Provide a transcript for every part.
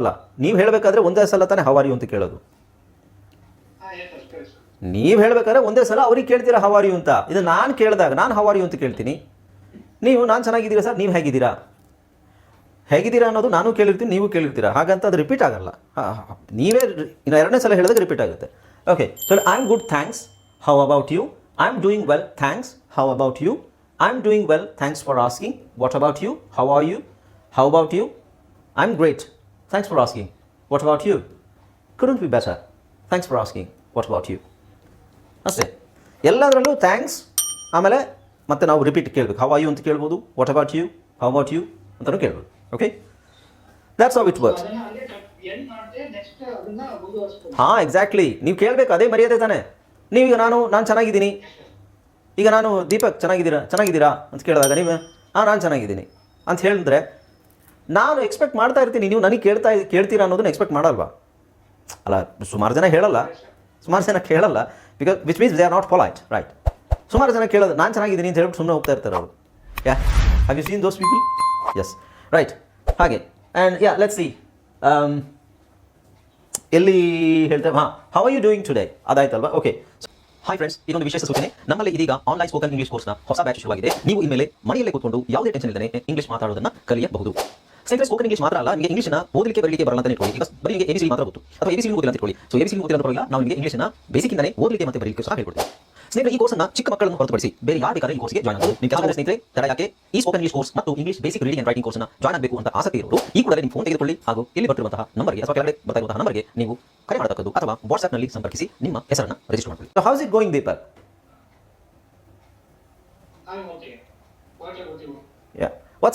ಅಲ್ಲ, ನೀವು ಹೇಳಬೇಕಾದ್ರೆ ಒಂದೇ ಸಲ ತಾನೇ ಹವಾರಿ ಅಂತ ಕೇಳೋದು. ನೀವು ಹೇಳ್ಬೇಕಾದ್ರೆ ಒಂದೇ ಸಲ ಅವ್ರಿಗೆ ಕೇಳ್ತೀರಾ ಹವಾರಿ ಅಂತ. ಇದು ನಾನು ಕೇಳಿದಾಗ, ನಾನು ಹವಾರಿ ಅಂತ ಕೇಳ್ತೀನಿ. ನೀವು, ನಾನು ಚೆನ್ನಾಗಿದ್ದೀರಾ ಸರ್? ನೀವು ಹೇಗಿದ್ದೀರಾ? ಹೇಗಿದ್ದೀರಾ ಅನ್ನೋದು ನಾನು ಕೇಳಿರ್ತೀನಿ, ನೀವು ಕೇಳಿರ್ತೀರಾ? ಹಾಗಂತ ಅದು ರಿಪೀಟ್ ಆಗಲ್ಲ. ನೀವೇ ಇನ್ನು ಎರಡನೇ ಸಲ ಹೇಳಿದಾಗ ರಿಪೀಟ್ ಆಗುತ್ತೆ. Okay so I am good thanks how about you I am doing well thanks how about you I am doing well thanks for asking what about you how are you how about you I am great thanks for asking. What about you? Couldn't be better. Thanks for asking what about you ಅಷ್ಟೇ. ಎಲ್ಲದರಲ್ಲೂ thanks ಆಮೇಲೆ ಮತ್ತೆ ನಾವು repeat ಕೇಳಬೇಕು. How are you ಅಂತ ಕೇಳ್ಬೋದು. What about you how about you ಅಂತಲೂ ಕೇಳ್ಬೋದು. Okay that's how it works ಹಾಂ ಎಕ್ಸಾಕ್ಟ್ಲಿ ನೀವು ಕೇಳಬೇಕು. ಅದೇ ಮರ್ಯಾದೆ ತಾನೆ. ನೀವೀಗ ನಾನು ನಾನು ಚೆನ್ನಾಗಿದ್ದೀನಿ. ಈಗ ನಾನು ದೀಪಕ್ ಚೆನ್ನಾಗಿದ್ದೀರಾ? ಚೆನ್ನಾಗಿದ್ದೀರಾ? ಅಂತ ಕೇಳಿದಾಗ ನೀವು ಹಾಂ ನಾನು ಚೆನ್ನಾಗಿದ್ದೀನಿ. ಅಂತ ಹೇಳಿದ್ರೆ ನಾನು ಎಕ್ಸ್ಪೆಕ್ಟ್ ಮಾಡ್ತಾ ಇರ್ತೀನಿ, ನೀವು ನನಗೆ ಕೇಳ್ತಾ ಕೇಳ್ತೀರಾ ಅನ್ನೋದನ್ನ ಎಕ್ಸ್ಪೆಕ್ಟ್ ಮಾಡಲ್ವಾ? ಅಲ್ಲ, ಸುಮಾರು ಜನ ಹೇಳಲ್ಲ. ಸುಮಾರು ಜನ ಕೇಳಲ್ಲ. Because which means they are not polite right ಸುಮಾರು ಜನ ಕೇಳೋದು, ನಾನು ಚೆನ್ನಾಗಿದ್ದೀನಿ ಅಂತ ಹೇಳ್ಬಿಟ್ಟು ಸುಮ್ಮನೆ ಹೋಗ್ತಾ ಇರ್ತಾರೆ ಅವರು. Yeah have you seen those people yes right ಹಾಗೆ. ಆ್ಯಂಡ್ ಯಾ ಲೆಟ್ಸ್ ಸಿ ಎಲ್ಲಿ ಹೇಳ್ತೇವೆ ಹಾಂ how are you doing today ಅದಾಯ್ತಲ್ವಾ? Okay hi friends ಇದೊಂದು ವಿಶೇಷ ಸೂಚನೆ. ನಮ್ಮಲ್ಲಿ ಇದೀಗ ಆನ್ಲೈನ್ ಸ್ಪೋಕನ್ ಇಂಗ್ಲಿಷ್ ಕೋರ್ಸ್ನ ಹೊಸ ಬ್ಯಾಚ್ ಶುರುವಾಗಿದೆ. ನೀವು ಇನ್ಮೇಲೆ ಮನೆಯಲ್ಲೇ ಕೂತ್ಕೊಂಡು ಯಾವುದೇ ಟೆನ್ಷನ್ ಇಲ್ಲದೆ ಇಂಗ್ಲಿಷ್ ಮಾತಾಡೋದನ್ನ ಕಲಿಯಬಹುದು. ಸ್ನೇಹಿತರೆ ಸ್ಪೋಕನ್ ಇಂಗ್ಲಿಷ್ ಮಾತ್ರ ಅಲ್ಲ ನಿಮಗೆ ಇಂಗ್ಲಿಷ್ನ ಓದಲಿಕ್ಕೆ ಬರಲಿಕ್ಕೆ ಬರಲ್ಲ ಅಂತ ಇಟ್ಕೊಳ್ಳಿ. ಬರೀ ನಿಮಗೆ ಎಬಿಸಿ ಮಾತ್ರ ಗೊತ್ತು. ಅಥವಾ ಎಬಿಸಿ ಓದಿಲ್ಲ ಅಂತ ಇಟ್ಕೊಳ್ಳಿ. ಸೊ ಎಬಿಸಿ ಓದಿಲ್ಲ ಅಂತ ಪರವಾಗಿಲ್ಲ ನಾವು ನಿಮಗೆ ಇಂಗ್ಲಿಷ್ನ ಬೇಸಿಕ್ಕಿಂದಲೇ ಓದಲಿಕ್ಕೆ ಮತ್ತೆ ಬರಲಿಕ್ಕೆ ಸಹ ಹೇಳ್ಕೊಡ್ತೀವಿ. ಸ್ನೇಹಿತರೆ ಈ ಕೋರ್ಸ್ನ ಚಿಕ್ಕ ಮಕ್ಕಳನ್ನು ಹೊರತುಪಡಿಸಿ ಬೇರೆ ಯಾರು ಬೇಕಾದ್ರೆ ಈ ಕೋರ್ಸ್ಗೆ ಜಾಯ್ನ್ ಆಗಬಹುದು ನಿಮ್ಮ ಕೆಲವು ಸ್ನೇಹಿತರೆ ತರ ಯಾಕೆ? ಈ ಸ್ಪೋಕನ್ ಇಂಗ್ಲಿಷ್ ಕೋರ್ಸ್ ಮತ್ತು English basic reading and writing ಕೋರ್ಸ್ನ ಜಾಯ್ನ್ ಆಗಬೇಕು ಅಂತ ಆಸಕ್ತಿ ಇರೋರು ಈ ಕೂಡಲೇ ನಿಮ್ಮ ಫೋನ್ ತೆಗೆದುಕೊಳ್ಳಿ ಹಾಗೂ ಇಲ್ಲಿ ಬರ್ತಿರುವಂತಹ ನಂಬರ್ಗೆ ಅಥವಾ ಕೆಳಗಡೆ ಬರ್ತಾ ಇರುವಂತಹ ನಂಬರ್ಗೆ ನೀವು ಕರೆ ಮಾಡತಕ್ಕದ್ದು ಅಥವಾ ವಾಟ್ಸ್ಆಪ್ನಲ್ಲಿ ಸಂಪರ್ಕಿಸಿ ನಿಮ್ಮ ಹೆಸರನ್ನು ರಿಜಿಸ್ಟರ್ ಮಾಡಬೇಕು how's it going Deepak. What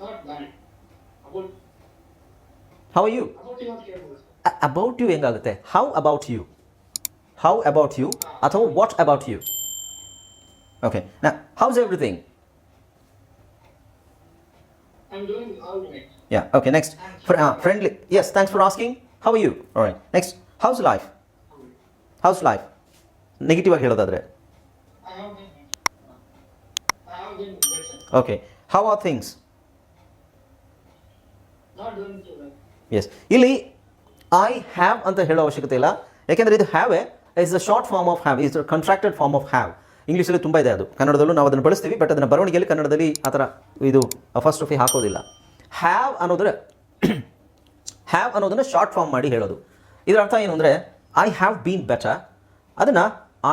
about you? Yeah what's up Thanks. Not bad. About how you about you ಅಂತ ಕೇಳ್ಬೋದು about you ಹೆಂಗಾಗುತ್ತೆ how about you how about you ಅಥವಾ ವಾಟ್ ಅಬೌಟ್ ಯು ಓಕೆ ನಾ how's everything I'm doing all right. Yeah, okay, next. Fr- uh, friendly. Yes, thanks for asking. How are you? All right. Next. How's life? How's life? Negative ಆಗಿ ಹೇಳೋದಾದ್ರೆ I have been I have been better. Okay how are things yes ಇಲ್ಲಿ I have ಅಂತ ಹೇಳೋ ಅವಶ್ಯಕತೆ ಇಲ್ಲ. ಯಾಕೆಂದರೆ ಇದು have a is a short form of have is contracted form of have ಇಂಗ್ಲೀಷಲ್ಲಿ ತುಂಬ ಇದೆ ಅದು. ಕನ್ನಡದಲ್ಲೂ ನಾವು ಅದನ್ನು ಬಳಸ್ತೀವಿ ಬಟ್ ಅದನ್ನು ಬರವಣಿಗೆಯಲ್ಲಿ ಕನ್ನಡದಲ್ಲಿ ಆ ಥರ ಇದು ಫಸ್ಟ್ ಆಫ್ ಹಾಕೋದಿಲ್ಲ. ಹ್ಯಾವ್ ಅನ್ನೋದ್ರೆ ಹ್ಯಾವ್ ಅನ್ನೋದನ್ನು ಶಾರ್ಟ್ ಫಾರ್ಮ್ ಮಾಡಿ ಹೇಳೋದು. ಇದರ ಅರ್ಥ ಏನು ಅಂದರೆ ಐ ಹ್ಯಾವ್ ಬೀನ್ ಬೆಟರ್ ಅದನ್ನು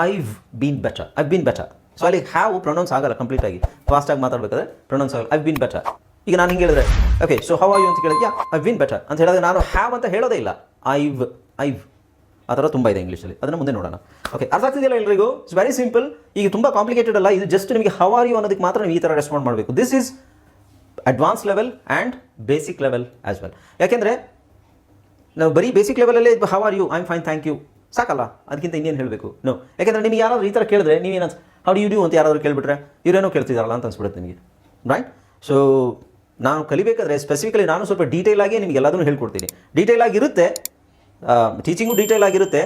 I've been better I been better so ಅಲ್ಲಿ ಹ್ಯಾವ್ ಪ್ರೊನೌನ್ಸ್ ಆಗಲ್ಲ ಕಂಪ್ಲೀಟಾಗಿ ಫಾಸ್ಟಾಗಿ ಮಾತಾಡಬೇಕಾದ್ರೆ ಪ್ರೊನೌನ್ಸ್ ಆಗಲ್ಲ. ಐ ಬೀನ್ ಬೆಟರ್ ಈಗ ನಾನು ಹಿಂಗೆ ಹೇಳಿದ್ರೆ okay so how are you ಅಂತ ಕೇಳಿದ್ರೆ ಯಾ ಐ ವಿನ್ ಬೆಟರ್ ಅಂತ ಹೇಳಿದ್ರೆ ನಾನು ಹ್ಯಾವ್ ಅಂತ ಹೇಳೋದೇ ಇಲ್ಲ. ಐವ್ ಐವ್ ಆ ಥರ ತುಂಬ ಇದೆ ಇಂಗ್ಲೀಷಲ್ಲಿ ಅದನ್ನು ಮುಂದೆ ನೋಡೋಣ. ಓಕೆ ಅರ್ಥ ಆಗ್ತಿದೆಯಲ್ಲ ಎಲ್ರಿಗೂ? ಇಟ್ಸ್ ವೆರಿ ಸಿಂಪಲ್ ಈಗ ತುಂಬ ಕಾಂಪ್ಲಿಕೇಟೆಡ್ ಅಲ್ಲ, ಇದು ಜಸ್ಟ್ ನಿಮಗೆ ಹೌ ಆರ್ ಯು ಅನ್ನೋದಕ್ಕೆ ಮಾತ್ರ ನೀವು ಈ ಥರ ರೆಸ್ಪಾಂಡ್ ಮಾಡಬೇಕು. This is advance level and basic level as well ಯಾಕೆಂದರೆ, ನಾವು ಬರೀ basic ಲೆವೆಲಲ್ಲೇ how are you I am fine thank you ಸಾಕಲ್ಲ, ಅದಕ್ಕಿಂತ ಇನ್ನೇನು ಹೇಳಬೇಕು? ನೋ ಯಾಕೆಂದರೆ ನಿಮಗೆ ಯಾರಾದರೂ ಈ ಥರ ಕೇಳಿದ್ರೆ ನೀವೇನು ಹೌ ಡು ಯು ಡ್ಯೂ ಅಂತ ಯಾರಾದರೂ ಕೇಳಿಬಿಟ್ರೆ, ಇವರೇನೋ ಕೇಳ್ತಿದಾರಲ್ಲ ಅಂತ ಅನ್ಸ್ಬಿಡುತ್ತೆ ನಿಮಗೆ. ರೈಟ್ ಸೊ ನಾನು ಕಲಿಬೇಕಾದ್ರೆ ಸ್ಪೆಸಿಫಿಕಲಿ ನಾನು ಸ್ವಲ್ಪ ಡೀಟೇಲ್ ಆಗಿ ನಿಮಗೆ ಎಲ್ಲದನ್ನು ಹೇಳ್ಕೊಡ್ತೀನಿ. ಡೀಟೇಲ್ ಆಗಿರುತ್ತೆ ಟೀಚಿಂಗು ಡೀಟೇಲ್ ಆಗಿರುತ್ತೆ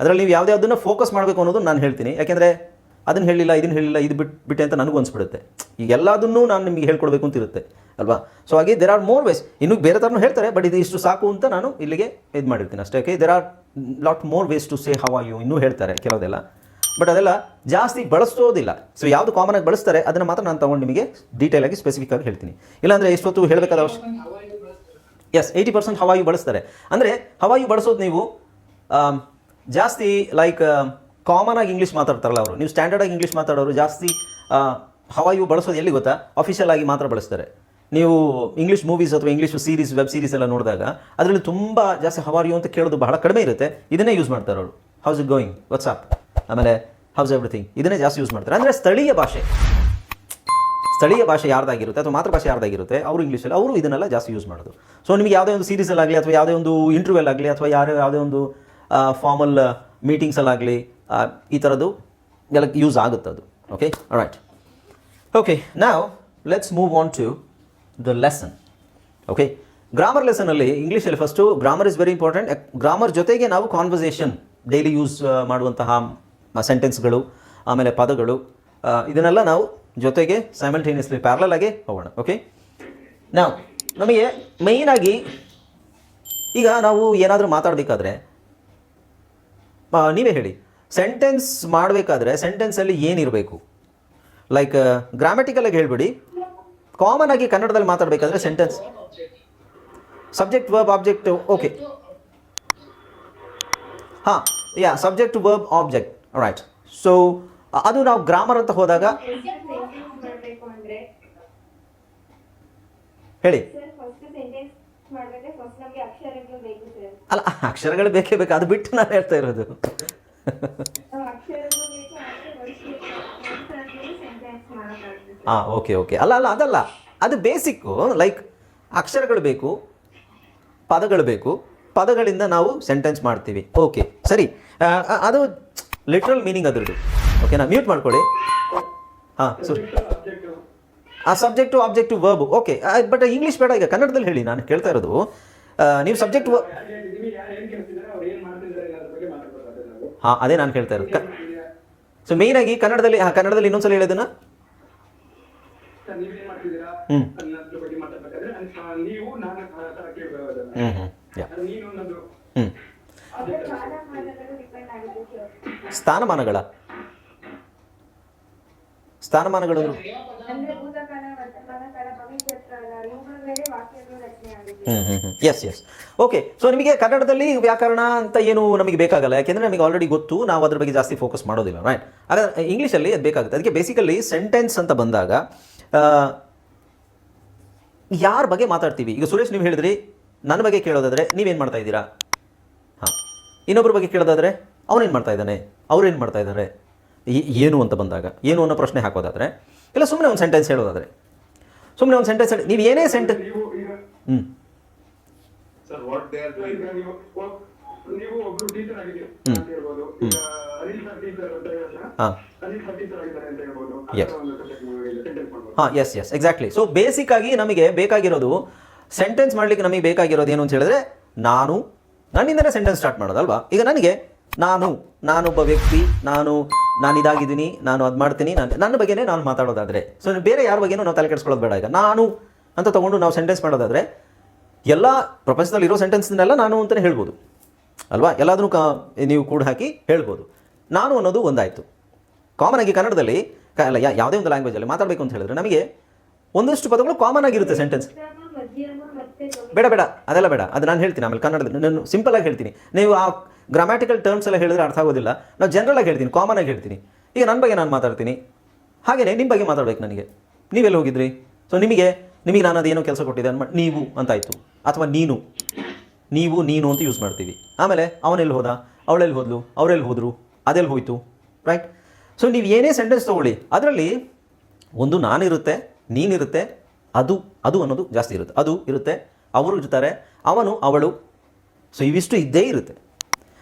ಅದರಲ್ಲಿ ನೀವು ಯಾವುದ್ಯಾವುದನ್ನು ಫೋಕಸ್ ಮಾಡಬೇಕು ಅನ್ನೋದು ನಾನು ಹೇಳ್ತೀನಿ. ಯಾಕೆಂದರೆ ಅದನ್ನು ಹೇಳಿಲ್ಲ, ಇದನ್ನು ಹೇಳಿಲ್ಲ, ಇದು ಬಿಟ್ಟು ಬಿಟ್ಟೆ ಅಂತ ನನಗೂ ಅನ್ಸ್ಬಿಡುತ್ತೆ. ಈಗ ಎಲ್ಲದನ್ನೂ ನಾನು ನಿಮಗೆ ಹೇಳ್ಕೊಡ್ಬೇಕು ಅಂತ ಇರುತ್ತೆ, ಅಲ್ವಾ? ಸೊ ಹಾಗೆ ದೆರ್ ಆರ್ ಮೋರ್ ವೇಸ್ ಇನ್ನೂ ಬೇರೆ ಥರನೂ ಹೇಳ್ತಾರೆ ಬಟ್ ಇದು ಇಷ್ಟು ಸಾಕು ಅಂತ ನಾನು ಇಲ್ಲಿಗೆ ಇದು ಮಾಡಿರ್ತೀನಿ ಅಷ್ಟೇ okay there are lot more ways to say how you ಇನ್ನೂ ಹೇಳ್ತಾರೆ ಕೆಲವುದೆಲ್ಲ. ಬಟ್ ಅದೆಲ್ಲ ಜಾಸ್ತಿ ಬಳಸೋದಿಲ್ಲ. ಸೊ ಯಾವುದು ಕಾಮನ್ ಆಗಿ ಬಳಸ್ತಾರೆ, ಅದನ್ನು ಮಾತ್ರ ನಾನು ತಗೊಂಡು ನಿಮಗೆ ಡೀಟೇಲ್ ಆಗಿ ಸ್ಪೆಸಿಫಿಕ್ ಆಗಿ ಹೇಳ್ತೀನಿ. ಇಲ್ಲಾಂದರೆ ಎಷ್ಟೊತ್ತು ಹೇಳಬೇಕಾದ ಅವಶ್ಯ? ಎಸ್ ಏಯ್ಟಿ ಪರ್ಸೆಂಟ್ ಹವಾಯು ಬಳಸ್ತಾರೆ. ಅಂದರೆ ಹವಾಯು ಬಳಸೋದು ನೀವು ಜಾಸ್ತಿ ಲೈಕ್ ಕಾಮನ್ ಆಗಿ ಇಂಗ್ಲೀಷ್ ಮಾತಾಡ್ತಾರಲ್ಲ ಅವರು. ನೀವು ಸ್ಟ್ಯಾಂಡರ್ಡ್ ಆಗಿ ಇಂಗ್ಲೀಷ್ ಮಾತಾಡೋರು ಜಾಸ್ತಿ ಹವಾಯು ಬಳಸೋದು ಎಲ್ಲಿ ಗೊತ್ತಾ? ಅಫಿಷಿಯಲ್ ಆಗಿ ಮಾತ್ರ ಬಳಸ್ತಾರೆ. ನೀವು ಇಂಗ್ಲೀಷ್ ಮೂವೀಸ್ ಅಥವಾ ಇಂಗ್ಲೀಷ್ ಸೀರೀಸ್ ವೆಬ್ ಸೀರೀಸ್ ಎಲ್ಲ ನೋಡಿದಾಗ, ಅದರಲ್ಲಿ ತುಂಬ ಜಾಸ್ತಿ ಹವಾಯು ಅಂತ ಕೇಳೋದು ಬಹಳ ಕಡಿಮೆ ಇರುತ್ತೆ. ಇದನ್ನೇ ಯೂಸ್ ಮಾಡ್ತಾರೆ ಅವರು how's it going what's up ಆಮೇಲೆ ಹೌಸ್ ಎವ್ರಿಥಿಂಗ್ ಇದನ್ನೇ ಜಾಸ್ತಿ ಯೂಸ್ ಮಾಡ್ತಾರೆ. ಅಂದರೆ ಸ್ಥಳೀಯ ಭಾಷೆ. ಸ್ಥಳೀಯ ಭಾಷೆ ಯಾರ್ದಾಗಿರುತ್ತೆ ಅಥವಾ ಮಾತೃಭಾಷೆ ಯಾರ್ದಾಗಿರುತ್ತೆ, ಅವರು ಇಂಗ್ಲೀಷಲ್ಲಿ ಅವರು ಇದನ್ನೆಲ್ಲ ಜಾಸ್ತಿ ಯೂಸ್ ಮಾಡೋದು. ಸೊ ನಿಮಗೆ ಯಾವುದೇ ಒಂದು ಸೀರೀಸಲ್ಲಾಗಲಿ ಅಥವಾ ಯಾವುದೇ ಒಂದು ಇಂಟರ್ವ್ಯೂಲ್ ಅಥವಾ ಯಾರು ಯಾವುದೇ ಒಂದು ಫಾರ್ಮಲ್ ಮೀಟಿಂಗ್ಸಲ್ಲಾಗಲಿ ಈ ಥರದ್ದು ಎಲ್ಲ ಯೂಸ್ ಆಗುತ್ತೆ ಅದು. ಓಕೆ ರೈಟ್ ಓಕೆ ನಾವು let's move on to the lesson okay grammar ಲೆಸನಲ್ಲಿ ಇಂಗ್ಲೀಷಲ್ಲಿ first grammar is very important grammar ಜೊತೆಗೆ ನಾವು ಕಾನ್ವರ್ಸೇಷನ್ ಡೈಲಿ ಯೂಸ್ ಮಾಡುವಂತಹ ಸೆಂಟೆನ್ಸ್ಗಳು ಆಮೇಲೆ ಪದಗಳು ಇದನ್ನೆಲ್ಲ ನಾವು ಜೊತೆಗೆ ಸೈಮಲ್ಟೇನಿಯಸ್ಲಿ ಪ್ಯಾರಲಲ್ ಆಗಿ ಹೋಗೋಣ ಓಕೆ ನಾವು ನಮಗೆ ಮೇಯ್ನಾಗಿ ಈಗ ನಾವು ಏನಾದರೂ ಮಾತಾಡಬೇಕಾದ್ರೆ ನೀವೇ ಹೇಳಿ. ಸೆಂಟೆನ್ಸ್ ಮಾಡಬೇಕಾದ್ರೆ ಸೆಂಟೆನ್ಸಲ್ಲಿ ಏನಿರಬೇಕು? ಲೈಕ್ ಗ್ರಾಮೆಟಿಕಲಾಗಿ ಹೇಳ್ಬಿಡಿ. ಕಾಮನ್ ಆಗಿ ಕನ್ನಡದಲ್ಲಿ ಮಾತಾಡಬೇಕಾದ್ರೆ sentence subject verb object okay ಹಾಂ yeah subject verb object right so ಅದು ನಾವು ಗ್ರಾಮರ್ ಅಂತ ಹೋದಾಗ? ಹೇಳಿ. ಅಲ್ಲ, ಅಕ್ಷರಗಳು ಬೇಕೇ ಬೇಕು. ಅದು ಬಿಟ್ಟು ನಾನು ಹೇಳ್ತಾ ಇರೋದು. ಹಾಂ ಓಕೆ ಓಕೆ ಅಲ್ಲ ಅಲ್ಲ, ಅದಲ್ಲ. ಅದು ಬೇಸಿಕ್ಕು ಲೈಕ್ ಅಕ್ಷರಗಳು ಬೇಕು, ಪದಗಳು ಬೇಕು. ಪದಗಳಿಂದ ನಾವು ಸೆಂಟೆನ್ಸ್ ಮಾಡ್ತೀವಿ. ಓಕೆ ಸರಿ. ಅದು ಲಿಟ್ರಲ್ ಮೀನಿಂಗ್ ಅದ್ರದ್ದು. ಓಕೆನಾ ಮ್ಯೂಟ್ ಮಾಡ್ಕೊಳ್ಳಿ ಹಾಂ ಸರಿ ಆ subject object verb okay but English ಬೇಡ ಈಗ, ಕನ್ನಡದಲ್ಲಿ ಹೇಳಿ, ನಾನು ಕೇಳ್ತಾ ಇರೋದು. ನೀವು ಸಬ್ಜೆಕ್ಟ್ ಹಾಂ, ಅದೇ ನಾನು ಕೇಳ್ತಾ ಇರೋದು. ಸೊ ಮೇಯ್ನಾಗಿ ಕನ್ನಡದಲ್ಲಿ, ಹಾಂ, ಕನ್ನಡದಲ್ಲಿ ಇನ್ನೊಂದ್ಸಲ ಹೇಳೋದನ್ನ? ಹ್ಞೂ ಹ್ಞೂ ಹ್ಞೂ ಯಾ ಹ್ಞೂ ಸ್ಥಾನಮಾನಗಳ. ಸ್ಥಾನಮಾನಗಳು. ಎಸ್ ಎಸ್ ಓಕೆ ಸೊ ನಿಮಗೆ ಕನ್ನಡದಲ್ಲಿ ವ್ಯಾಕರಣ ಅಂತ ಏನು ನಮಗೆ ಬೇಕಾಗಲ್ಲ. ಯಾಕೆಂದರೆ ನಮಗೆ ಆಲ್ರೆಡಿ ಗೊತ್ತು. ನಾವು ಅದ್ರ ಬಗ್ಗೆ ಜಾಸ್ತಿ ಫೋಕಸ್ ಮಾಡೋದಿಲ್ಲ. ರೈಟ್ ಹಾಗಾದ್ರೆ ಇಂಗ್ಲೀಷಲ್ಲಿ ಅದು ಬೇಕಾಗುತ್ತೆ. ಅದಕ್ಕೆ ಬೇಸಿಕಲಿ ಸೆಂಟೆನ್ಸ್ ಅಂತ ಬಂದಾಗ ಯಾರ ಬಗ್ಗೆ ಮಾತಾಡ್ತೀವಿ? ಈಗ ಸುರೇಶ್ ನೀವು ಹೇಳಿದ್ರಿ ನನ್ನ ಬಗ್ಗೆ ಕೇಳೋದಾದರೆ ನೀವೇನು ಮಾಡ್ತಾ ಇದ್ದೀರಾ? ಹಾಂ. ಇನ್ನೊಬ್ಬರ ಬಗ್ಗೆ ಕೇಳೋದಾದ್ರೆ ಅವನೇನು ಮಾಡ್ತಾ ಇದ್ದಾನೆ? ಅವ್ರೇನು ಮಾಡ್ತಾ ಇದ್ದಾರೆ? ಏನು ಅಂತ ಬಂದಾಗ ಏನು ಅನ್ನೋ ಪ್ರಶ್ನೆ ಹಾಕೋದಾದ್ರೆ ಇಲ್ಲ ಸುಮ್ಮನೆ ಒಂದು ಸೆಂಟೆನ್ಸ್ ಹೇಳೋದಾದ್ರೆ. ಸುಮ್ಮನೆ ಒಂದು ಸೆಂಟೆನ್ಸ್ ಹೇಳಿ ನೀವು ಏನೇ ಸೆಂಟೆನ್ಸ್ ಹ್ಞೂ ಹಾಂ. Yes yes exactly so basic ಆಗಿ ನಮಗೆ ಬೇಕಾಗಿರೋದು ಸೆಂಟೆನ್ಸ್ ಮಾಡ್ಲಿಕ್ಕೆ ನಮಗೆ ಬೇಕಾಗಿರೋದು ಏನು ಅಂತ ಹೇಳಿದ್ರೆ, ನಾನು ನನ್ನಿಂದನೇ ಸೆಂಟೆನ್ಸ್ ಸ್ಟಾರ್ಟ್ ಮಾಡೋದಲ್ವಾ? ಈಗ ನನಗೆ, ನಾನು ನಾನೊಬ್ಬ ವ್ಯಕ್ತಿ, ನಾನು ನಾನು ಇದಾಗಿದ್ದೀನಿ, ನಾನು ಅದು ಮಾಡ್ತೀನಿ, ನಾನು, ನನ್ನ ಬಗ್ಗೆನೇ ನಾನು ಮಾತಾಡೋದಾದರೆ. ಸೊ ಬೇರೆ ಯಾರ ಬಗ್ಗೆನೂ ನಾವು ತಲೆ ಕೆಡಿಸ್ಕೊಳ್ಳೋದು ಬೇಡ ಈಗ. ನಾನು ಅಂತ ತೊಗೊಂಡು ನಾವು ಸೆಂಟೆನ್ಸ್ ಮಾಡೋದಾದರೆ, ಎಲ್ಲ ಪ್ರಪಂಚದಲ್ಲಿ ಇರೋ ಸೆಂಟೆನ್ಸ್ನೆಲ್ಲ ನಾನು ಅಂತಲೇ ಹೇಳ್ಬೋದು. ಅಲ್ವಾ? ಎಲ್ಲದನ್ನು ಕ, ನೀವು ಕೂಡ ಹಾಕಿ ಹೇಳ್ಬೋದು. ನಾನು ಅನ್ನೋದು ಒಂದಾಯಿತು. ಕಾಮನ್ ಆಗಿ ಕನ್ನಡದಲ್ಲಿ ಅಲ್ಲ ಯಾವುದೇ ಒಂದು ಲ್ಯಾಂಗ್ವೇಜಲ್ಲಿ ಮಾತಾಡಬೇಕು ಅಂತ ಹೇಳಿದ್ರೆ ನಮಗೆ ಒಂದಷ್ಟು ಪದಗಳು ಕಾಮನ್ ಆಗಿರುತ್ತೆ ಸೆಂಟೆನ್ಸ್ ಬೇಡ ಬೇಡ, ಅದೆಲ್ಲ ಬೇಡ. ಅದು ನಾನು ಹೇಳ್ತೀನಿ ಆಮೇಲೆ ಕನ್ನಡದಲ್ಲಿ. ನಾನು ಸಿಂಪಲ್ ಆಗಿ ಹೇಳ್ತೀನಿ. ನೀವು ಆ ಗ್ರಾಮ್ಯಾಟಿಕಲ್ ಟರ್ಮ್ಸ್ ಎಲ್ಲ ಹೇಳಿದ್ರೆ ಅರ್ಥ ಆಗೋದಿಲ್ಲ. ನಾವು ಜನರಲ್ ಆಗಿ ಹೇಳ್ತೀನಿ ಕಾಮನ್ ಆಗಿ ಹೇಳ್ತೀನಿ. ಈಗ ನನ್ನ ಬಗ್ಗೆ ನಾನು ಮಾತಾಡ್ತೀನಿ. ಹಾಗೆಯೇ ನಿಮ್ಮ ಬಗ್ಗೆ ಮಾತಾಡ್ಬೇಕು ನನಗೆ. ನೀವೆಲ್ಲಿ ಹೋಗಿದ್ರಿ? ಸೊ ನಿಮಗೆ ನಿಮಗೆ ನಾನು ಅದೇನೋ ಕೆಲಸ ಕೊಟ್ಟಿದ್ದೆ ಅನ್ಮ ನೀವು ಅಂತಾಯಿತು. ಅಥವಾ ನೀನು. ನೀವು, ನೀನು ಅಂತ ಯೂಸ್ ಮಾಡ್ತೀವಿ. ಆಮೇಲೆ, ಅವನೆಲ್ಲಿ ಹೋದ? ಅವಳೆಲ್ಲಿ ಹೋದ್ಲು? ಅವರೆಲ್ಲಿ ಹೋದರು? ಅದೆಲ್ಲಿ ಹೋಯಿತು? ರೈಟ್ ಸೊ ನೀವು ಏನೇ ಸೆಂಟೆನ್ಸ್ ತೊಗೊಳ್ಳಿ. ಅದರಲ್ಲಿ, ಒಂದು ನಾನಿರುತ್ತೆ, ನೀನಿರುತ್ತೆ, ಅದು ಅದು ಅನ್ನೋದು ಜಾಸ್ತಿ ಇರುತ್ತೆ. ಅದು ಇರುತ್ತೆ, ಅವರು ಇರ್ತಾರೆ, ಅವನು, ಅವಳು. ಸೊ ಇವಿಷ್ಟು ಇದ್ದೇ ಇರುತ್ತೆ.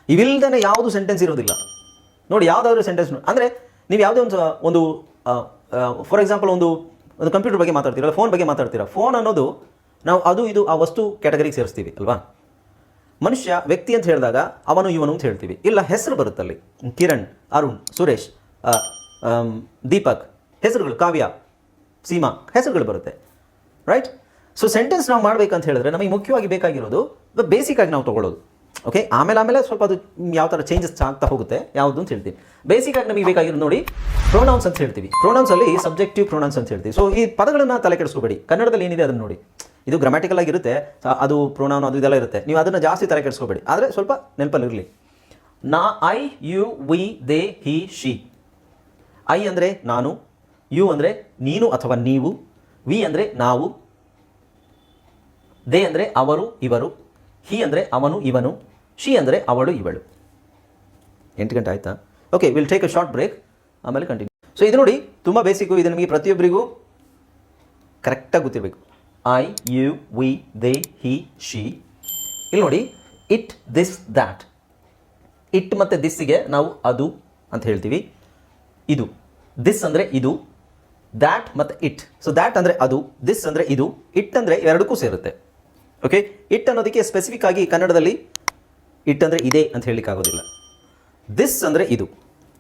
ಇವಿಲ್ದೇ ಯಾವುದು ಸೆಂಟೆನ್ಸ್ ಇರೋದಿಲ್ಲ. ನೋಡಿ, ಯಾವುದಾದ್ರೂ ಸೆಂಟೆನ್ಸ್ ಅಂದರೆ, ನೀವು ಯಾವುದೇ ಒಂದು ಒಂದು ಫಾರ್ ಎಕ್ಸಾಂಪಲ್ ಒಂದು ಒಂದು ಕಂಪ್ಯೂಟರ್ ಬಗ್ಗೆ ಮಾತಾಡ್ತೀರಾ ಫೋನ್ ಬಗ್ಗೆ ಮಾತಾಡ್ತೀರಾ? ಫೋನ್ ಅನ್ನೋದು ನಾವು ಅದು, ಇದು, ಆ ವಸ್ತು ಕ್ಯಾಟಗರಿಗೆ ಸೇರಿಸ್ತೀವಿ, ಅಲ್ವಾ? ಮನುಷ್ಯ, ವ್ಯಕ್ತಿ ಅಂತ ಹೇಳಿದಾಗ ಅವನು, ಇವನು ಅಂತ ಹೇಳ್ತೀವಿ. ಇಲ್ಲ, ಹೆಸರು ಬರುತ್ತಲ್ಲಿ. ಕಿರಣ್, ಅರುಣ್, ಸುರೇಶ್ ದೀಪಕ್. ಹೆಸರುಗಳು, ಕಾವ್ಯ, ಸೀಮಾ, ಹೆಸರುಗಳು ಬರುತ್ತೆ. ರೈಟ್ ಸೊ ಸೆಂಟೆನ್ಸ್ ನಾವು ಮಾಡ್ಬೇಕಂತ ಹೇಳಿದ್ರೆ ನಮಗೆ ಮುಖ್ಯವಾಗಿ ಬೇಕಾಗಿರೋದು ಬೇಸಿಕ್ ಆಗಿ ನಾವು ತೊಗೊಳ್ಳೋದು. ಓಕೆ ಆಮೇಲೆ ಆಮೇಲೆ ಸ್ವಲ್ಪ ಅದು ಯಾವ ಥರ ಚೇಂಜಸ್ ಆಗ್ತಾ ಹೋಗುತ್ತೆ, ಯಾವುದು ಅಂತ ಹೇಳ್ತೀವಿ. ಬೇಸಿಕ್ ಆಗಿ ನಮಗೆ ಬೇಕಾಗಿರೋದು ನೋಡಿ ಪ್ರೊನೌನ್ಸ್ ಅಂತ ಹೇಳ್ತೀವಿ. ಪ್ರೊನೌನ್ಸ್ ಅಲ್ಲಿ ಸಬ್ಜೆಕ್ಟಿವ್ ಪ್ರೊನೌನ್ಸ್ ಅಂತ ಹೇಳ್ತೀವಿ. ಸೊ ಈ ಪದಗಳನ್ನು ತಲೆ ಕೆಡಿಸ್ಕೋಬೇಡಿ. ಕನ್ನಡದಲ್ಲಿ ಏನಿದೆ ಅದನ್ನು ನೋಡಿ. ಇದು ಗ್ರಾಮ್ಯಾಟಿಕಲ್ ಆಗಿರುತ್ತೆ ಅದು ಪ್ರೊನೌನ್ ಅದು ಇದೆಲ್ಲ ಇರುತ್ತೆ. ನೀವು ಅದನ್ನು ಜಾಸ್ತಿ ತಲೆ ಕೆಡಿಸ್ಕೋಬೇಡಿ. ಆದರೆ ಸ್ವಲ್ಪ ನೆನಪಲ್ಲಿರಲಿ. ನಾ, I, you, we, they, he, she. I ಅಂದರೆ ನಾನು, ಯು ಅಂದರೆ ನೀನು ಅಥವಾ ನೀವು. ವಿ ಅಂದರೆ ನಾವು, ದೇ ಅಂದರೆ ಅವರು, ಇವರು, ಹಿ ಅಂದರೆ ಅವನು, ಇವನು, ಶಿ ಅಂದರೆ ಅವಳು, ಇವಳು. ಎಂಟು ಗಂಟೆ ಆಯ್ತಾ? Okay will take a short break ಆಮೇಲೆ ಕಂಟಿನ್ಯೂ ಸೊ ಇದು ನೋಡಿ, ತುಂಬ ಬೇಸಿಕ್ಕು ಇದು ನಿಮಗೆ ಪ್ರತಿಯೊಬ್ಬರಿಗೂ ಕರೆಕ್ಟಾಗಿ ಗೊತ್ತಿರಬೇಕು. I you we they he she ಇಲ್ಲಿ ನೋಡಿ ಇಟ್ ದಿಸ್ ದ್ಯಾಟ್ ಇಟ್ ಮತ್ತು ದಿಸ್ಸಿಗೆ ನಾವು ಅದು ಅಂತ ಹೇಳ್ತೀವಿ. ಇದು. ದಿಸ್ ಅಂದರೆ ಇದು. ದ್ಯಾಟ್ ಮತ್ತು ಇಟ್ ಸೊ ದ್ಯಾಟ್ ಅಂದರೆ ಅದು ದಿಸ್ ಅಂದರೆ ಇದು ಇಟ್ ಅಂದರೆ ಎರಡಕ್ಕೂ ಸೇರುತ್ತೆ. ಓಕೆ ಇಟ್ ಅನ್ನೋದಕ್ಕೆ ಸ್ಪೆಸಿಫಿಕ್ ಆಗಿ ಕನ್ನಡದಲ್ಲಿ ಇಟ್ ಅಂದರೆ ಇದೆ ಅಂತ ಹೇಳಲಿಕ್ಕೆ ಆಗೋದಿಲ್ಲ. ದಿಸ್ ಅಂದರೆ ಇದು.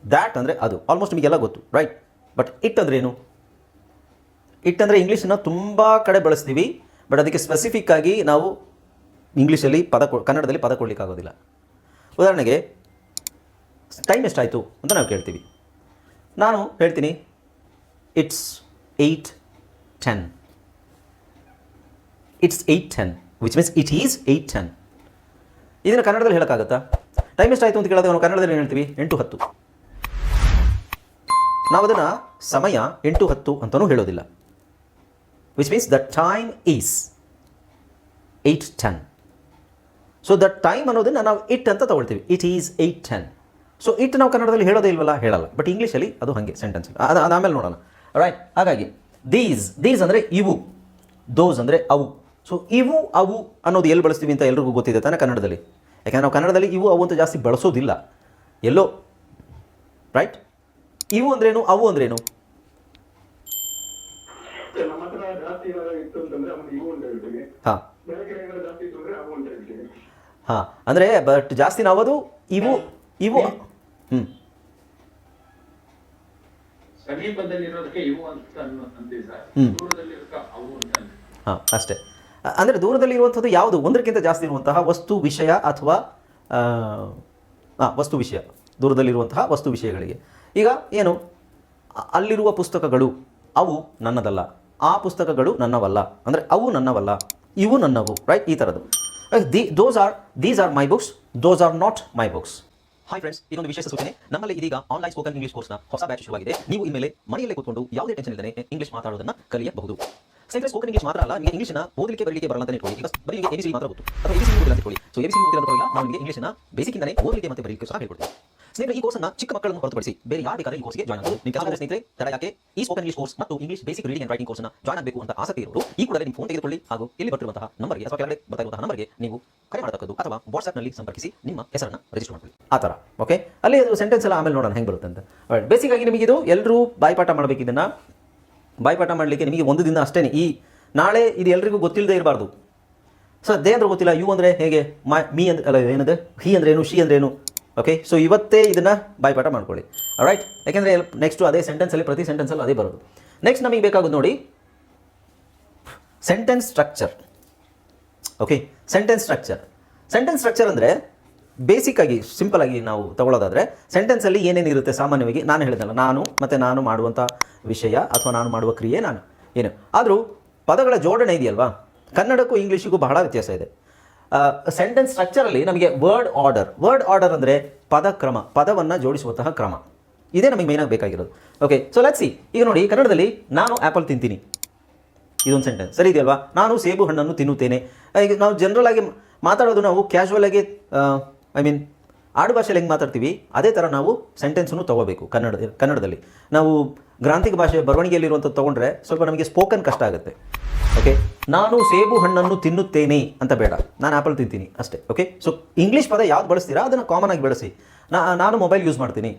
ದ್ಯಾಟ್ ಅಂದರೆ ಅದು. ಆಲ್ಮೋಸ್ಟ್ ನಿಮಗೆಲ್ಲ ಗೊತ್ತು ರೈಟ್ ಬಟ್ ಇಟ್ ಅಂದರೆ ಏನು? ಇಟ್ ಅಂದರೆ ಇಂಗ್ಲೀಷನ್ನು ತುಂಬ ಕಡೆ ಬಳಸ್ತೀವಿ ಬಟ್ ಅದಕ್ಕೆ ಸ್ಪೆಸಿಫಿಕ್ ಆಗಿ ನಾವು ಇಂಗ್ಲೀಷಲ್ಲಿ ಪದ ಕನ್ನಡದಲ್ಲಿ ಪದ ಕೊಡಲಿಕ್ಕಾಗೋದಿಲ್ಲ ಉದಾಹರಣೆಗೆ ಟೈಮ್ ಎಷ್ಟಾಯಿತು ಅಂತ ನಾವು ಕೇಳ್ತೀವಿ. ನಾನು ಹೇಳ್ತೀನಿ it's eight ten it's eight ten which means it is eight ten ಇದನ್ನು ಕನ್ನಡದಲ್ಲಿ ಹೇಳೋಕ್ಕಾಗತ್ತಾ? ಟೈಮ್ ಎಷ್ಟಾಯಿತು ಅಂತ ಕೇಳಿದ್ರೆ ನಾವು ಕನ್ನಡದಲ್ಲಿ ಏನು ಹೇಳ್ತೀವಿ? ಎಂಟು ಹತ್ತು. ನಾವು ಅದನ್ನು ಸಮಯ ಎಂಟು ಹತ್ತು ಅಂತಲೂ ಹೇಳೋದಿಲ್ಲ. Which means the time is eight ten so the time ಅನ್ನೋದನ್ನು ನಾವು ಇಟ್ ಅಂತ ತಗೊಳ್ತೀವಿ. It is eight ten so it ನಾವು ಕನ್ನಡದಲ್ಲಿ ಹೇಳೋದೇ ಇಲ್ವಲ್ಲ? ಹೇಳಲ್ಲ. ಬಟ್ ಇಂಗ್ಲೀಷಲ್ಲಿ ಅದು ಹಾಗೆ ಸೆಂಟೆನ್ಸ್ ಅದು ಆಮೇಲೆ ನೋಡೋಣ. ರೈಟ್ ಹಾಗಾಗಿ ದೀಸ್ ದೀಸ್ ಅಂದರೆ ಇವು. ದೋಸ್ ಅಂದರೆ ಅವು. ಸೊ ಇವು ಅವು ಅನ್ನೋದು ಎಲ್ಲಿ ಬಳಸ್ತೀವಿ ಅಂತ ಎಲ್ರಿಗೂ ಗೊತ್ತಿದೆ ತಾನೇ ಕನ್ನಡದಲ್ಲಿ. ಯಾಕಂದರೆ ನಾವು ಕನ್ನಡದಲ್ಲಿ ಇವು ಅವು ಅಂತ ಜಾಸ್ತಿ ಬಳಸೋದಿಲ್ಲ. ಎಲ್ಲೋ? ರೈಟ್ ಇವು ಅಂದ್ರೇನು ಅವು ಅಂದ್ರೇನು ಹಾಂ. ಹಾಂ. ಅಂದರೆ ಬಟ್ ಜಾಸ್ತಿ ನಾವು ಅದು ಇವು ಇವು ಹ್ಞೂ ಸಮೀಪದಲ್ಲಿರೋದಕ್ಕೆ ಇವು ಅಂತ ಅನ್ನು ಅಂತೀವಿ ಸರ್ ದೂರದಲ್ಲಿರೋದಕ್ಕೆ ಅವು ಅಂತ ಅಂತೀವಿ. ಹಾಂ ಅಷ್ಟೇ. ಅಂದರೆ ದೂರದಲ್ಲಿ ದೂರದಲ್ಲಿರುವಂಥದ್ದು ಯಾವುದು? ಒಂದಕ್ಕಿಂತ ಜಾಸ್ತಿ ಇರುವಂತಹ ವಸ್ತು ವಿಷಯ ಅಥವಾ ಹಾಂ ವಸ್ತು ವಿಷಯ. ದೂರದಲ್ಲಿರುವಂತಹ ವಸ್ತು ವಿಷಯಗಳಿಗೆ. ಈಗ ಏನು? ಅಲ್ಲಿರುವ ಪುಸ್ತಕಗಳು ಅವು ನನ್ನದಲ್ಲ. ಆ ಪುಸ್ತಕಗಳು ನನ್ನವಲ್ಲ. ಅಂದರೆ ಅವು ನನ್ನವಲ್ಲ. ಇವು ನನ್ನವು ರೈಟ್ ಈ ಥರದ್ದು the those are these are my books those are not my books hi friends ಇದೊಂದು ವಿಶೇಷ ಸೂಚನೆ. ನಮ್ಮಲ್ಲಿ ಇದೀಗ ಆನ್ಲೈನ್ ಸ್ಪೋಕನ್ ಇಂಗ್ಲಿಷ್ ಕೋರ್ಸ್ನ ಹೊಸ ಬ್ಯಾಚ್ ಶುರುವಾಗಿದೆ. ನೀವು ಇನ್ಮೇಲೆ ಮನೆಯಲ್ಲೇ ಕೂತ್ಕೊಂಡು ಯಾವುದೇ ಟೆನ್ಷನ್ ಇಲ್ಲದೆ ಇಂಗ್ಲಿಷ್ ಮಾತಾಡೋದನ್ನ ಕಲಿಯಬಹುದು. ಸ್ನೇಹಿತರೆ ಸ್ಪೋಕನ್ ಇಂಗ್ಲಿಷ್ ಮಾತ್ರ ಅಲ್ಲ, ನಿಮಗೆ ಇಂಗ್ಲಿಷ್ನ ಓದಲಿಕ್ಕೆ, ಬರಲಿಕ್ಕೆ ಬರಲ್ಲ ಅಂತ ಇಟ್ಕೊಳ್ಳಿ. ಈಗ ಬರೀ ಎಬಿಸಿ ಮಾತ್ರ ಗೊತ್ತು. ಅಥವಾ ಎಬಿಸಿ ಗೊತ್ತಿಲ್ಲ ಅಂತ ಇಟ್ಕೊಳ್ಳಿ. ಸೊ ಎಬಿಸಿ ಗೊತ್ತಿಲ್ಲ ಅಂತ ನಾವು ನಿಮಗೆ ಇಂಗ್ಲಿಷ್ನ ಬೇಸಿಕ್ ಇಂದನೇ ಓದಲಿಕ್ಕೆ ಮತ್ತೆ ಬರಲಿಕ್ಕೆ ಸಹ ಹೇಳ್ಕೊಡ್ತೀವಿ. ಸ್ನೇಹಿತರೆ, ಈ ಕೋರ್ಸ್ನ ಚಿಕ್ಕ ಮಕ್ಕಳನ್ನು ಹೊರತುಪಡಿಸಿ ಬೇರೆ ಯಾರು ಬೇಕಾದ್ರೆ ಈ ಕೋರ್ಸ್ಗೆ ಜಾಯ್ನ್ ಆಗಬಹುದು ನಿಮ್ಮ ಕೆಲವು ಸ್ನೇಹಿತರೆ, ತಡ ಯಾಕೆ? ಈ ಸ್ಪೋಕನ್ ಇಂಗ್ಲಿಷ್ ಕೋರ್ಸ್ ಮತ್ತು English basic reading and writing ಕೋರ್ಸ್ನ ಜಾಯ್ನ್ ಆಗಬೇಕು ಅಂತ ಆಸಕ್ತಿ ಇರೋರು, ಈ ಕೂಡಲೇ ನಿಮ್ಮ ಫೋನ್ ತೆಗೆದುಕೊಳ್ಳಿ ಹಾಗೂ ಇಲ್ಲಿ ಬರ್ತಿರುವಂತಹ ನಂಬರ್ಗೆ ಅಥವಾ ಕೆಳಗಡೆ ಬರ್ತಾ ಇರುವಂತಹ ನಂಬರ್ಗೆ ನೀವು ಕರೆ ಮಾಡತಕ್ಕದ್ದು ಅಥವಾ ವಾಟ್ಸ್ಆಪ್ನಲ್ಲಿ ಸಂಪರ್ಕಿಸಿ ನಿಮ್ಮ ಹೆಸರನ್ನ ರಿಜಿಸ್ಟರ್ ಮಾಡ್ಕೊಳ್ಳಿ. ಆ ಥರ ಓಕೆ ಅಲ್ಲಿ ಅದು ಸೆಂಟೆನ್ಸ್ ಎಲ್ಲ ಆಮೇಲೆ ನೋಡೋಣ, ಹೆಂಗೆ ಬರುತ್ತೆ ಅಂತ. ಬೇಸಿಕ್ ಆಗಿ ನಿಮಗೆ ಇದು ಎಲ್ಲರೂ ಬಾಯ್ಪಾಠ ಮಾಡಬೇಕು ಇದನ್ನು ಬಾಯ್ಪಾಠ ಮಾಡಲಿಕ್ಕೆ ನಿಮಗೆ ಒಂದು ದಿನ ಅಷ್ಟೇ ಈ ನಾಳೆ ಇದು ಎಲ್ರಿಗೂ ಗೊತ್ತಿಲ್ಲದೆ ಇರಬಾರ್ದು. ಸೊ ದೇ ಅಂದ್ರೆ ಗೊತ್ತಿಲ್ಲ. ಯು ಅಂದರೆ ಹೇಗೆ? ಮಾ ಅಂದ್ರೆ, ಅಲ್ಲ, ಏನದು? ಹಿ ಅಂದ್ರೇನು ಶಿ ಅಂದ್ರೇನು ಓಕೆ ಸೊ ಇವತ್ತೇ ಇದನ್ನು ಬಾಯ್ಪಾಠ ಮಾಡ್ಕೊಳ್ಳಿ. ರೈಟ್ ಯಾಕೆಂದರೆ ನೆಕ್ಸ್ಟು ಅದೇ ಸೆಂಟೆನ್ಸಲ್ಲಿ ಪ್ರತಿ ಸೆಂಟೆನ್ಸಲ್ಲಿ ಅದೇ ಬರೋದು. ನೆಕ್ಸ್ಟ್ ನಮಗೆ ಬೇಕಾಗೋದು ನೋಡಿ sentence structure okay sentence structure sentence structure ಅಂದರೆ ಬೇಸಿಕ್ ಆಗಿ ಸಿಂಪಲ್ ಆಗಿ ನಾವು ತಗೊಳ್ಳೋದಾದರೆ ಸೆಂಟೆನ್ಸಲ್ಲಿ ಏನೇನಿರುತ್ತೆ ಸಾಮಾನ್ಯವಾಗಿ ನಾನು ಹೇಳಿದ್ನಲ್ಲ, ನಾನು ಮತ್ತು ನಾನು ಮಾಡುವಂಥ ವಿಷಯ ಅಥವಾ ನಾನು ಮಾಡುವ ಕ್ರಿಯೆ ನಾನು. ಏನು? ಆದರೂ ಪದಗಳ ಜೋಡಣೆ ಇದೆಯಲ್ವಾ? ಕನ್ನಡಕ್ಕೂ ಇಂಗ್ಲೀಷಿಗೂ ಬಹಳ ವ್ಯತ್ಯಾಸ ಇದೆ. ಸೆಂಟೆನ್ಸ್ ಸ್ಟ್ರಕ್ಚರಲ್ಲಿ ನಮಗೆ ವರ್ಡ್ ಆರ್ಡರ್ ವರ್ಡ್ ಆರ್ಡರ್ ಅಂದರೆ ಪದಕ್ರಮ, ಪದವನ್ನು ಜೋಡಿಸುವಂತಹ ಕ್ರಮ. ಇದೇ ನಮಗೆ ಮೇಯ್ನಾಗಿ ಬೇಕಾಗಿರೋದು. ಓಕೆ ಸೊ ಲೆಟ್ಸಿ ಈಗ ನೋಡಿ, ಕನ್ನಡದಲ್ಲಿ ನಾನು ಆ್ಯಪಲ್ ತಿಂತೀನಿ. ಇದೊಂದು ಸೆಂಟೆನ್ಸ್ ಸರಿ ಇದೆಯಲ್ವಾ? ನಾನು ಸೇಬು ಹಣ್ಣನ್ನು ತಿನ್ನುತ್ತೇನೆ. ಈಗ ನಾವು ಜನರಲ್ ಆಗಿ ಮಾತಾಡೋದು ನಾವು ಕ್ಯಾಶುವಲ್ ಆಗಿ ಐ ಮೀನ್ ಆಡು ಭಾಷೆಯಲ್ಲಿ ಹೆಂಗೆ ಮಾತಾಡ್ತೀವಿ? ಅದೇ ಥರ ನಾವು ಸೆಂಟೆನ್ಸನ್ನು ತೊಗೋಬೇಕು ಕನ್ನಡ, ಕನ್ನಡದಲ್ಲಿ. ನಾವು ಗ್ರಾಂಥಿಕ ಭಾಷೆ ಬರವಣಿಗೆಯಲ್ಲಿರುವಂಥದ್ದು ತೊಗೊಂಡ್ರೆ ಸ್ವಲ್ಪ ನಮಗೆ ಸ್ಪೋಕನ್ ಕಷ್ಟ ಆಗುತ್ತೆ. ಓಕೆ ನಾನು ಸೇಬು ಹಣ್ಣನ್ನು ತಿನ್ನುತ್ತೇನೆ ಅಂತ ಬೇಡ. ನಾನು ಆ್ಯಪಲ್ ತಿಂತೀನಿ ಅಷ್ಟೇ ಓಕೆ ಸೊ ಇಂಗ್ಲೀಷ್ ಪದ ಯಾವ್ದು ಬಳಸ್ತೀರಾ? ಅದನ್ನು ಕಾಮನ್ ಆಗಿ ಬಳಸಿ. ನಾ ನಾನು ಮೊಬೈಲ್ ಯೂಸ್ ಮಾಡ್ತೀನಿ.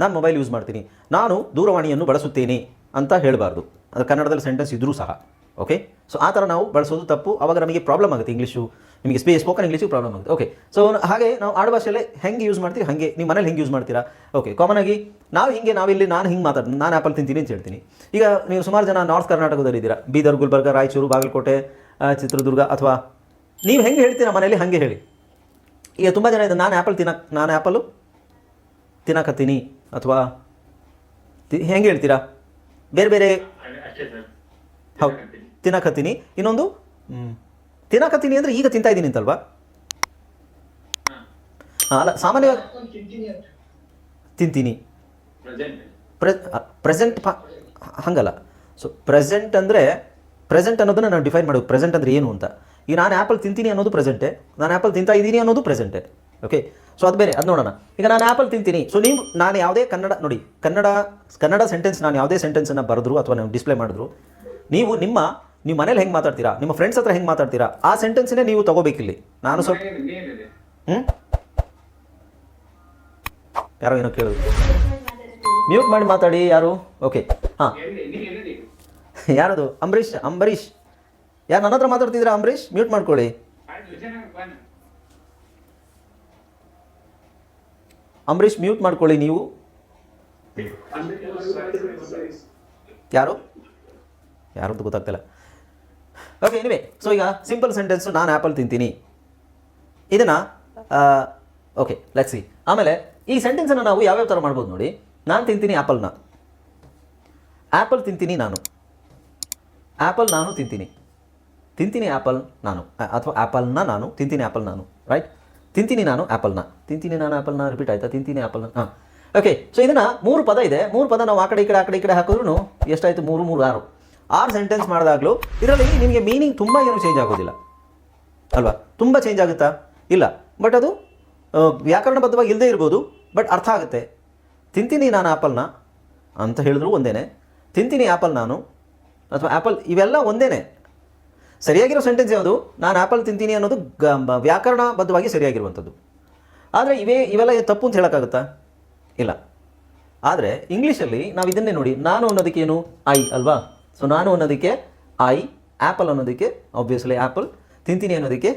ನಾನು ಮೊಬೈಲ್ ಯೂಸ್ ಮಾಡ್ತೀನಿ. ನಾನು ದೂರವಾಣಿಯನ್ನು ಬಳಸುತ್ತೇನೆ ಅಂತ ಹೇಳಬಾರ್ದು. ಅದು ಕನ್ನಡದಲ್ಲಿ ಸೆಂಟೆನ್ಸ್ ಇದ್ದರೂ ಸಹ ಓಕೆ ಸೊ ಆ ಥರ ನಾವು ಬಳಸೋದು ತಪ್ಪು. ಅವಾಗ ನಮಗೆ ಪ್ರಾಬ್ಲಮ್ ಆಗುತ್ತೆ ಇಂಗ್ಲೀಷು ನಿಮಗೆ ಸ್ಪೇ ಸ್ಪೋಕನ್ ಇಂಗ್ಲೀಷಿಗೆ ಪ್ರಾಬ್ಲಮ್ ಆಗುತ್ತೆ. ಓಕೆ ಸೊ ಹಾಗೆ ನಾವು ಆಡು ಭಾಷೆಯಲ್ಲೇ ಹೆಂಗೆ ಯೂಸ್ ಮಾಡ್ತೀವಿ ಹಾಗೆ ನಿಮ್ಮ ಮನೇಲಿ ಹೆಂಗೆ ಯೂಸ್ ಮಾಡ್ತೀರಾ? ಓಕೆ ಕಾಮನ್ ಆಗಿ ನಾವು ಹಿಂಗೆ ನಾವಿಲ್ಲಿ ನಾನು ಹಿಂಗೆ ಮಾತಾಡ್ತೀನಿ ನಾನು ಆ್ಯಪಲ್ ತಿಂತೀನಿ ಅಂತ ಹೇಳ್ತೀನಿ. ಈಗ ನೀವು ಸುಮಾರು ಜನ ನಾರ್ತ್ ಕರ್ನಾಟಕದಲ್ಲಿ ಇದ್ದೀರಾ. ಬೀದರ್ ಗುಲ್ಬರ್ಗ ರಾಯಚೂರು ಬಾಗಲಕೋಟೆ ಚಿತ್ರದುರ್ಗ ಅಥವಾ ನೀವು ಹೆಂಗೆ ಹೇಳ್ತೀರಾ ಮನೇಲಿ ಹಾಗೆ ಹೇಳಿ. ಈಗ ತುಂಬ ಜನ ಇದೆ ನಾನು ಆ್ಯಪಲ್ ತಿನ್ನಕ್ಕೆ ನಾನು ಆ್ಯಪಲು ತಿನ್ನಕತ್ತೀನಿ ಅಥವಾ ಹೆಂಗೆ ಹೇಳ್ತೀರಾ? ಬೇರೆ ಬೇರೆ ಹೌದು. ತಿನ್ನಕತ್ತೀನಿ. ಇನ್ನೊಂದು. ತಿನ್ನಕತ್ತೀನಿ ಅಂದರೆ ಈಗ ತಿಂತಾ ಇದ್ದೀನಿ ಅಂತಲ್ವಾ? ಹಾಂ. ಅಲ್ಲ ಸಾಮಾನ್ಯವಾಗಿ ತಿಂತೀನಿ ಪ್ರೆಸೆಂಟ್ ಪ್ರೆ ಪ್ರೆಸೆಂಟ್ ಹಂಗಲ್ಲ. ಸೊ ಪ್ರೆಸೆಂಟ್ ಅಂದರೆ ಪ್ರೆಸೆಂಟ್ ಅನ್ನೋದನ್ನ ನಾನು ಡಿಫೈನ್ ಮಾಡೋದು. ಪ್ರೆಸೆಂಟ್ ಅಂದರೆ ಏನು ಅಂತ. ಈಗ ನಾನು ಆ್ಯಪಲ್ ತಿಂತೀನಿ ಅನ್ನೋದು ಪ್ರೆಸೆಂಟೆ ನಾನು ಆ್ಯಪಲ್ ತಿಂತಾ ಇದ್ದೀನಿ ಅನ್ನೋದು ಪ್ರೆಸೆಂಟೆ ಓಕೆ ಸೊ ಅದು ಬೇರೆ ಅದು ನೋಡೋಣ. ಈಗ ನಾನು ಆ್ಯಪಲ್ ತಿಂತೀನಿ. ಸೊ ನೀವು ನಾನು ಯಾವುದೇ ಕನ್ನಡ ನೋಡಿ ಕನ್ನಡ ಕನ್ನಡ ಸೆಂಟೆನ್ಸ್ ನಾನು ಯಾವುದೇ ಸೆಂಟೆನ್ಸನ್ನು ಬರೆದ್ರು ಅಥವಾ ನೀವು ಡಿಸ್ಪ್ಲೇ ಮಾಡಿದ್ರು ನೀವು ನಿಮ್ಮ ನೀವು ಮನೇಲಿ ಹೆಂಗೆ ಮಾತಾಡ್ತೀರಾ? ನಿಮ್ಮ ಫ್ರೆಂಡ್ಸ್ ಹತ್ರ ಹೆಂಗೆ ಮಾತಾಡ್ತೀರಾ? ಆ ಸೆಂಟೆನ್ಸನ್ನೇ ನೀವು ತಗೋಬೇಕಿಲ್ಲಿ. ನಾನು ಸ್ವಲ್ಪ ಹ್ಞೂ ಯಾರೋ ಏನೋ ಕೇಳೋದು ಮ್ಯೂಟ್ ಮಾಡಿ ಮಾತಾಡಿ ಯಾರು? ಓಕೆ ಹಾಂ. ಯಾರದು? ಅಂಬರೀಷ್ ಅಂಬರೀಷ್. ಯಾರು ನನ್ನ ಹತ್ರ ಮಾತಾಡ್ತಿದ್ದೀರಾ ಅಂಬರೀಷ್? ಮ್ಯೂಟ್ ಮಾಡ್ಕೊಳ್ಳಿ. ಅಂಬರೀಷ್ ಮ್ಯೂಟ್ ಮಾಡ್ಕೊಳ್ಳಿ ನೀವು. ಯಾರು ಯಾರು? ಅಂತ ಗೊತ್ತಾಗ್ತಿಲ್ಲ. ಓಕೆ ಎನಿವೆ ಸೊ ಈಗ ಸಿಂಪಲ್ ಸೆಂಟೆನ್ಸು ನಾನು ಆ್ಯಪಲ್ ತಿಂತೀನಿ. ಇದನ್ನು ಓಕೆ ಲೆಟ್ಸಿ ಆಮೇಲೆ ಈ ಸೆಂಟೆನ್ಸನ್ನು ನಾವು ಯಾವ್ಯಾವ ಥರ ಮಾಡ್ಬೋದು ನೋಡಿ. ನಾನು ತಿಂತೀನಿ ಆ್ಯಪಲ್ನ ಆ್ಯಪಲ್ ತಿಂತೀನಿ ನಾನು. ಆ್ಯಪಲ್ ನಾನು ತಿಂತೀನಿ. ತಿಂತೀನಿ ಆ್ಯಪಲ್ ನಾನು. ಅಥವಾ ಆ್ಯಪಲ್ನ ನಾನು, ತಿಂತೀನಿ ಆ್ಯಪಲ್ ನಾನು ರೈಟ್ ತಿಂತೀನಿ ನಾನು ಆ್ಯಪಲ್ನ ತಿಂತೀನಿ ನಾನು ಆ್ಯಪಲ್ನ ರಿಪೀಟ್ ಆಯಿತಾ? ತಿಂತೀನಿ ಆ್ಯಪಲ್ನ ಹಾಂ. ಓಕೆ ಸೊ ಇದನ್ನು ಮೂರು ಪದ ಇದೆ. ಮೂರು ಪದ ನಾವು ಆ ಕಡೆ, ಈ ಕಡೆ, ಆ ಕಡೆ, ಈ ಕಡೆ ಹಾಕಿದ್ರು ಎಷ್ಟಾಯಿತು? ಮೂರು ಮೂರು, ಆರು. ಆರು ಸೆಂಟೆನ್ಸ್ ಮಾಡಿದಾಗಲೂ ಇದರಲ್ಲಿ ನಿಮಗೆ ಮೀನಿಂಗ್ ತುಂಬ ಏನು ಚೇಂಜ್ ಆಗೋದಿಲ್ಲ. ಅಲ್ವಾ? ತುಂಬ ಚೇಂಜ್ ಆಗುತ್ತಾ? ಇಲ್ಲ. ಬಟ್ ಅದು ವ್ಯಾಕರಣಬದ್ಧವಾಗಿ ಇಲ್ಲದೇ ಇರ್ಬೋದು ಬಟ್ ಅರ್ಥ ಆಗುತ್ತೆ. ತಿಂತೀನಿ ನಾನು ಆ್ಯಪಲ್ನ ಅಂತ ಹೇಳಿದ್ರು ಒಂದೇನೆ. ತಿಂತೀನಿ ಆ್ಯಪಲ್ ನಾನು ಅಥವಾ ಆ್ಯಪಲ್ ಇವೆಲ್ಲ ಒಂದೇನೆ. ಸರಿಯಾಗಿರೋ ಸೆಂಟೆನ್ಸ್ ಯಾವುದು? ನಾನು ಆ್ಯಪಲ್ ತಿಂತೀನಿ ಅನ್ನೋದು ಗ ವ್ಯಾಕರಣಬದ್ಧವಾಗಿ ಸರಿಯಾಗಿರುವಂಥದ್ದು. ಆದರೆ ಇವೇ, ಇವೆಲ್ಲ ತಪ್ಪು ಅಂತ ಹೇಳೋಕ್ಕಾಗುತ್ತಾ? ಇಲ್ಲ. ಆದರೆ ಇಂಗ್ಲೀಷಲ್ಲಿ ನಾವು ಇದನ್ನೇ ನೋಡಿ. ನಾನು ಅನ್ನೋದಕ್ಕೇನು ಐ ಅಲ್ವಾ? ಸೊ ನಾನು ಅನ್ನೋದಕ್ಕೆ ಐ ಆ್ಯಪಲ್ ಅನ್ನೋದಕ್ಕೆ ಆಬ್ವಿಯಸ್ಲಿ ಆ್ಯಪಲ್ ತಿಂತೀನಿ ಅನ್ನೋದಕ್ಕೆ